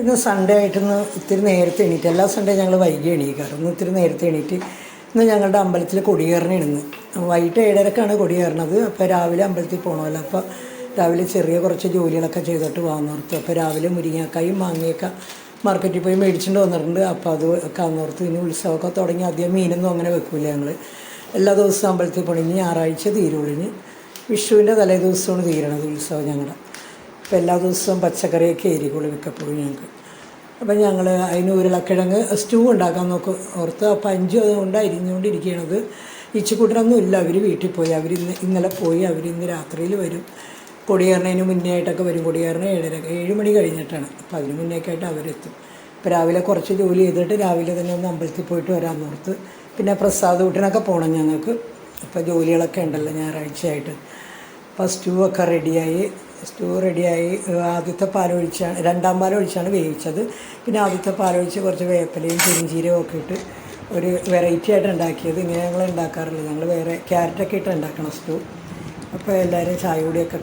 ഇന്ന് സൺഡേ ആയിട്ടിന്ന് ഇത്തിരി നേരത്തെ എണീറ്റ്. എല്ലാ സൺഡേ ഞങ്ങൾ വൈകി എണീക്കാറ്. ഇന്ന് ഇത്തിരി നേരത്തെ എണീറ്റ് ഇന്ന് ഞങ്ങളുടെ അമ്പലത്തിൽ കൊടിയേറണി ഇന്ന് വൈകിട്ട് ഏഴരക്കാണ് കൊടിയേറണത്. അപ്പോൾ രാവിലെ അമ്പലത്തിൽ പോകണമല്ലോ അപ്പോൾ രാവിലെ ചെറിയ കുറച്ച് ജോലികളൊക്കെ ചെയ്തിട്ട് വാങ്ങോർത്ത് അപ്പോൾ രാവിലെ മുരിങ്ങക്കായും മാങ്ങയൊക്കെ മാർക്കറ്റിൽ പോയി മേടിച്ചിട്ട് വന്നിട്ടുണ്ട്. അപ്പോൾ അത് കാന്നോർത്ത് ഇനി ഉത്സവമൊക്കെ തുടങ്ങി ആദ്യം മീനൊന്നും അങ്ങനെ വെക്കില്ല ഞങ്ങൾ എല്ലാ ദിവസവും അമ്പലത്തിൽ പോകണം ഞായറാഴ്ച തീരുള്ളൂ. വിഷുവിന്റെ തലേ ദിവസമാണ് തീരണത് ഉത്സവം ഞങ്ങളുടെ അപ്പോൾ എല്ലാ ദിവസവും പച്ചക്കറിയൊക്കെ ആയിരിക്കുള്ളൂ മിക്കപ്പോഴും ഞങ്ങൾക്ക്. അപ്പം ഞങ്ങൾ അതിന് ഉരുളക്കിഴങ്ങ് സ്റ്റൂ ഉണ്ടാക്കാൻ നോക്കും ഓർത്ത് അപ്പം അഞ്ചും അതുകൊണ്ട് അരിഞ്ഞുകൊണ്ടിരിക്കുകയാണത് ഇച്ചിക്കൂട്ടനൊന്നും ഇല്ല അവർ വീട്ടിൽ പോയി. അവർ ഇന്ന് ഇന്നലെ പോയി അവർ ഇന്ന് രാത്രിയിൽ വരും. കൊടിയേറിനതിന് മുന്നേ ആയിട്ടൊക്കെ വരും. കൊടിയേറിന് ഏഴര ഏഴ് മണി കഴിഞ്ഞിട്ടാണ്. അപ്പോൾ അതിന് മുന്നേക്കെ ആയിട്ട് അവരെത്തും. ഇപ്പം രാവിലെ കുറച്ച് ജോലി ചെയ്തിട്ട് രാവിലെ തന്നെ ഒന്ന് അമ്പലത്തിൽ പോയിട്ട് വരാൻ ഓർത്ത്. പിന്നെ പ്രസാദ വീട്ടിനൊക്കെ പോകണം ഞങ്ങൾക്ക്. അപ്പോൾ ജോലികളൊക്കെ ഉണ്ടല്ലോ ഞായറാഴ്ചയായിട്ട്. അപ്പോൾ സ്റ്റൂ ഒക്കെ റെഡിയായി സ്റ്റൂ റെഡിയായി ആദ്യത്തെ പാലൊഴിച്ചാണ് രണ്ടാം പാലൊഴിച്ചാണ് വേവിച്ചത്. പിന്നെ ആദ്യത്തെ പാലൊഴിച്ച് കുറച്ച് വേപ്പിലയും പെരിഞ്ചീരവും ഒക്കെ ഇട്ട് ഒരു വെറൈറ്റി ആയിട്ട് ഉണ്ടാക്കിയത് ഇങ്ങനെ ഞങ്ങൾ ഉണ്ടാക്കാറില്ല. ഞങ്ങൾ വേറെ ക്യാരറ്റൊക്കെ ഇട്ട് ഉണ്ടാക്കണം സ്റ്റൂ അപ്പോൾ എല്ലാവരും ചായ കൂടിയൊക്കെ